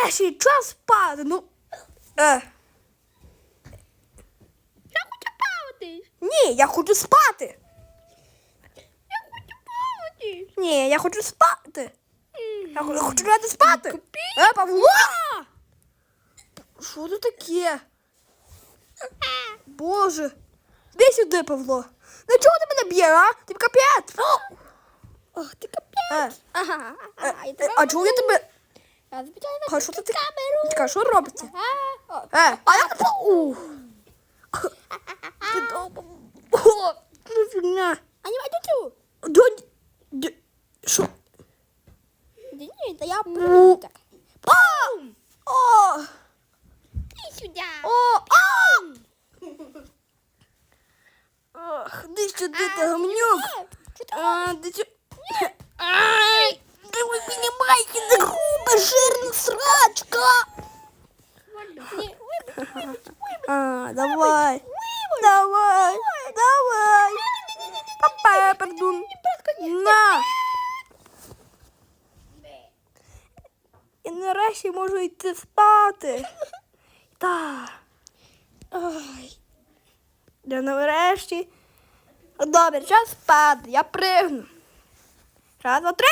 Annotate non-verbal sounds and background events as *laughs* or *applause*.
нарешті час спати. Ну. Е. Я хочу плавати. Ні, я хочу спати. Я хочу плавати. Ні, я хочу спати. Я хо- хочу лягати спати. Е, Павло! Що це таке? Боже. Де сюди, Павло? На чого ти мене б'є, а? Ти капець. Ох, ти капець. Е, Ага, е, е, тебе а чого я тебе... Я звичайно А що ти ти? камеру. Чекай, що робиться? А, о, Е, а *laughs* я не по... Ух. Ти довго... О, ну фігня. А не маю цю. Донь... Д- Що? Да ні, та я Ну. прыгну так. Пам! О! Іди сюди. О! А! Ах, де сюди, ти гамнюк? Що ти А, жирна срачка! Ні, А, давай. Давай, давай. Папа, пардон. На. І нарешті можу йти спати. Так. Ой. Я нарешті. Добре, час спати. Я пригну. Раз, два, три.